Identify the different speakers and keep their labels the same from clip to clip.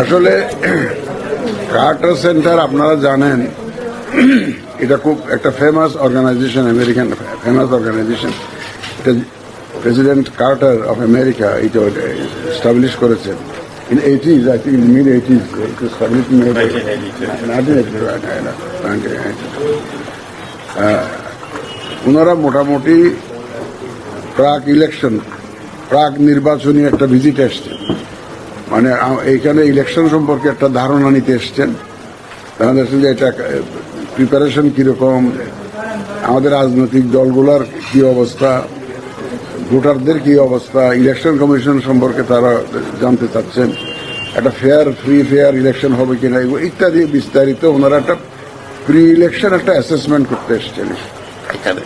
Speaker 1: আসলে Carter centre আপনারা জানেন, এটা খুব একটা famous organisation American famous organisation এটা প্রেসিডেন্ট কার্টার অফ আমেরিকা এটা এস্টাবলিশ করেছেন in eighties I think mid eighties ওনারা মোটামুটি প্রাক ইলেকশন প্রাক নির্বাচনী একটা ভিজিট এসছেন। মানে এইখানে ইলেকশন সম্পর্কে একটা ধারণা নিতে এসছেন। আমাদের সঙ্গে এটা প্রিপারেশন কীরকম আমাদের রাজনৈতিক দলগুলোর কি অবস্থা ভোটারদের কি অবস্থা ইলেকশন কমিশন সম্পর্কে তারা জানতে চাচ্ছেন। একটা ফেয়ার ফ্রি ফেয়ার ইলেকশন হবে কিনা ইত্যাদি বিস্তারিত ওনারা একটা প্রি ইলেকশন একটা অ্যাসেসমেন্ট করতে এসছেন। এখানে।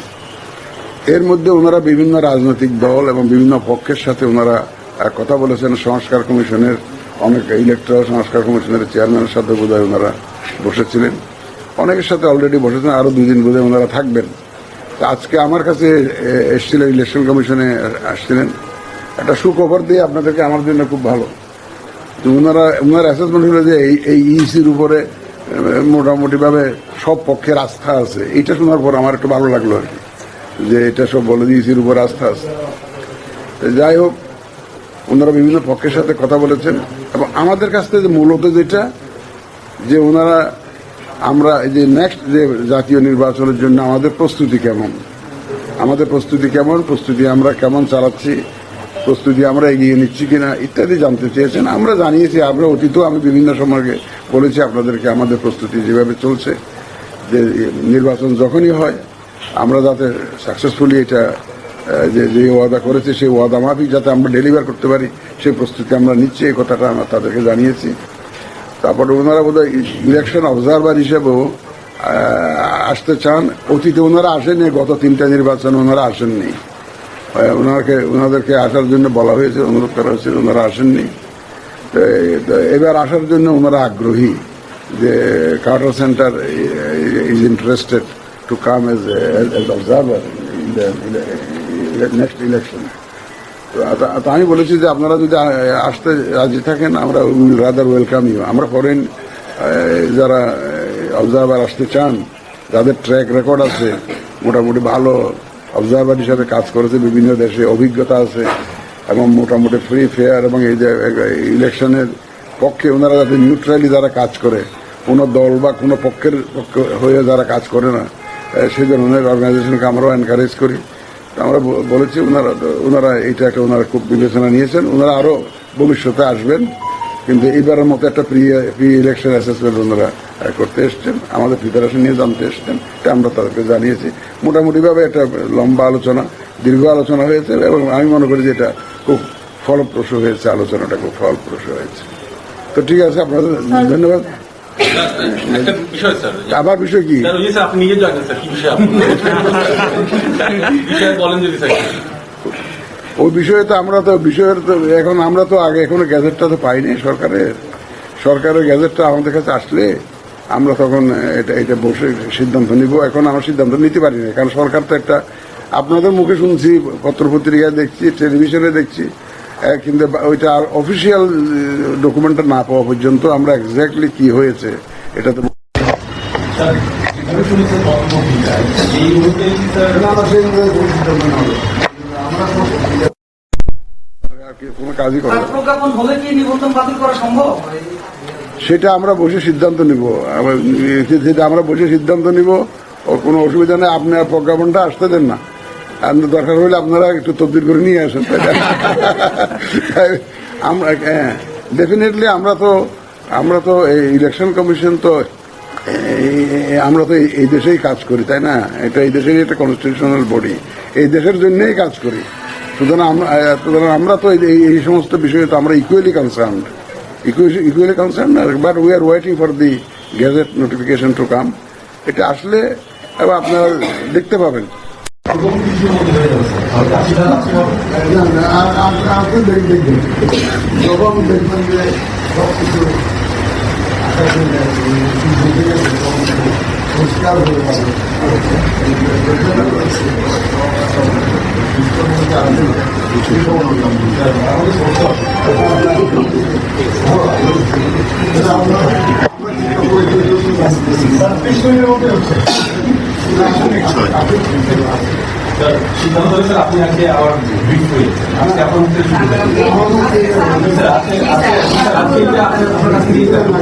Speaker 1: এর মধ্যে ওনারা বিভিন্ন রাজনৈতিক দল এবং বিভিন্ন পক্ষের সাথে ওনারা কথা বলেছেন সংস্কার কমিশনের অনেক ইলেকট্রাল সংস্কার কমিশনের চেয়ারম্যানের সাথে বোধহয় ওনারা বসেছিলেন। অনেকের সাথে অলরেডি বসেছেন আরও দুই দিন বোধহয় ওনারা থাকবেন। তা আজকে আমার কাছে এসেছিলেন ইলেকশন কমিশনে আসছিলেন। একটা সুখবর দিয়ে আপনাদেরকে আমার জন্য খুব ভালো। তো ওনারা, ওনার অ্যাসেসমেন্ট হলো যে এই ইসির উপরে মোটামুটিভাবে সব পক্ষের আস্থা আছে। এটা শোনার পর আমার একটু ভালো লাগল আর কি। যে এটা সব বলে যে ইসির উপর আস্থা আছে। যাই হোক ওনারা বিভিন্ন পক্ষের সাথে কথা বলেছেন এবং আমাদের কাছ থেকে মূলত যেটা, যে ওনারা, আমরা এই যে নেক্সট যে জাতীয় নির্বাচনের জন্য আমাদের প্রস্তুতি কেমন? আমাদের প্রস্তুতি কেমন? প্রস্তুতি আমরা কেমন চালাচ্ছি? প্রস্তুতি আমরা এগিয়ে নিচ্ছি কিনা ইত্যাদি জানতে চেয়েছেন। আমরা জানিয়েছি, আমরা অতীতেও আমি বিভিন্ন সময় বলেছি আপনাদেরকে আমাদের প্রস্তুতি যেভাবে চলছে, যে নির্বাচন যখনই হয়, আমরা যাতে সাকসেসফুলি এটা যে যে ওয়াদা করেছে সেই ওয়াদা মাফিক যাতে আমরা ডেলিভার করতে পারি, সেই প্রস্তুতি আমরা নিচ্ছি, এই কথাটা আমরা তাদেরকে জানিয়েছি। তারপরে ওনারা বোধহয় ইলেকশন অবজারভার হিসেবেও আসতে চান। অতীতে ওনারা আসেনি, গত তিনটা নির্বাচন ওনারা আসেননি। ওনাকে, ওনাদেরকে আসার জন্য বলা হয়েছে, অনুরোধ করা হয়েছে, ওনারা আসেননি। এবার আসার জন্য ওনারা আগ্রহী যে Carter centre is interested to come as as next election তো আমি বলেছি যে আপনারা যদি আসতে রাজি থাকেন, আমরা উইল রাদার ওয়েলকাম ইউ। আমরা ফরেন যারা অবজারভার আসতে চান, যাদের ট্র্যাক রেকর্ড আছে, মোটামুটি ভালো অবজারভার হিসাবে কাজ করেছে, বিভিন্ন দেশে অভিজ্ঞতা আছে, এবং মোটামুটি ফ্রি ফেয়ার এবং এই যে ইলেকশনের পক্ষে ওনারা যাতে নিউট্রালি যারা কাজ করে, কোনো দল বা কোনো পক্ষের পক্ষে হয়ে যারা কাজ করে না সেই ধরনের অর্গানাইজেশনকে আমরাও এনকারেজ করি। আমরা বলেছি ওনারা ওনারা এইটাকে ওনারা খুব বিবেচনা নিয়েছেন। ওনারা আরও ভবিষ্যতে আসবেন। কিন্তু এইবারের মতো একটা প্রি প্রি ইলেকশন অ্যাসেসমেন্ট ওনারা করতে এসছেন। আমাদের প্রিপারেশন নিয়ে জানতে এসছেন। এটা আমরা তাদেরকে জানিয়েছি। মোটামুটিভাবে একটা লম্বা আলোচনা দীর্ঘ আলোচনা হয়েছে এবং আমি মনে করি যে এটা খুব ফলপ্রসূ হয়েছে আলোচনাটা খুব ফলপ্রসূ হয়েছে। তো ঠিক আছে আপনাদের ধন্যবাদ।
Speaker 2: একটা
Speaker 1: আবার বিষয় কি?
Speaker 2: ওই আপনি নিজে জানেন স্যার কি বিষয় বলেন যদি স্যার।
Speaker 1: ওই বিষয়ে তো আমরা তো বিষয়ের তো এখন আমরা তো আগে এখনও গ্যাজেটটা তো পাইনি সরকারের। সরকারের গ্যাজেটটা আমাদের কাছে আসলে আমরা তখন এটা এটা বসে সিদ্ধান্ত নিব। এখন আমরা সিদ্ধান্ত নিতে পারি না কারণ সরকার তো একটা আপনাদের মুখে শুনছি পত্রপত্রিকায় দেখছি টেলিভিশনে দেখছি। কিন্তু ওইটা অফিসিয়াল ডকুমেন্টটা না পাওয়া পর্যন্ত আমরা এক্স্যাক্টলি কি হয়েছে, এটা তো আর।
Speaker 3: আর
Speaker 1: সেটা আমরা বসে সিদ্ধান্ত নিব সেটা আমরা বসে সিদ্ধান্ত নিব কোনো অসুবিধা নেই আপনার প্রজ্ঞাপনটা আসতে দেন না আর দরকার হলে আপনারা একটু তদবির করে নিয়ে আসেন আমরা হ্যাঁ ডেফিনেটলি আমরা তো আমরা তো এই ইলেকশন কমিশন তো আমরা তো এই- দেশেই কাজ করি, তাই না? এটা এই দেশেরই একটা কনস্টিটিউশনাল বডি এই দেশের জন্যই কাজ করি। সুতরাং আমরা সুতরাং আমরা তো এই- সমস্ত বিষয়ে তো আমরা equally concern equally concern but we are waiting for the gazette notification to come এটা আসলে আপনারা দেখতে পাবেন।
Speaker 4: Sen 5 milyon
Speaker 2: oluyor. সিদ্ধান্ত হলে আপনি আজকে আবার ব্রিফ হয়ে আজকে আপনার কাছে নিয়ে যাবেন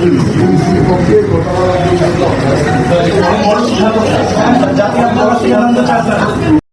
Speaker 4: জাতীয়